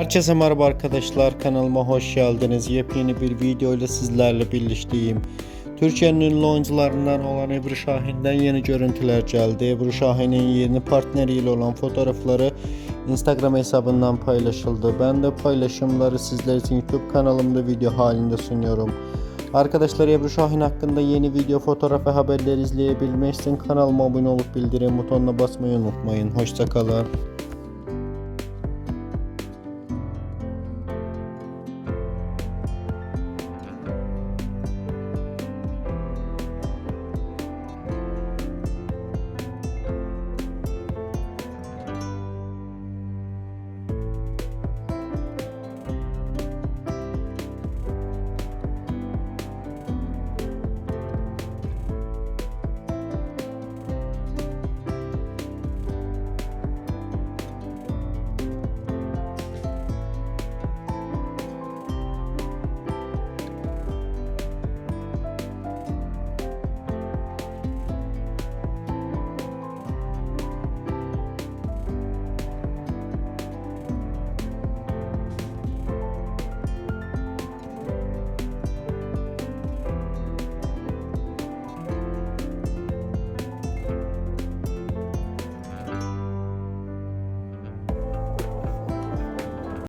Herkese merhaba arkadaşlar kanalıma hoş geldiniz. Yepyeni bir video ile sizlerle birlikteyim. Türkiye'nin ünlü oyuncularından olan Ebru Şahin'den yeni görüntüler geldi. Ebru Şahin'in yeni partneriyle olan fotoğrafları Instagram hesabından paylaşıldı. Ben de paylaşımları sizler için YouTube kanalımda video halinde sunuyorum. Arkadaşlar Ebru Şahin hakkında yeni video, fotoğraf ve haberler izleyebilmek için kanalıma abone olup bildirim butonuna basmayı unutmayın. Hoşçakalın.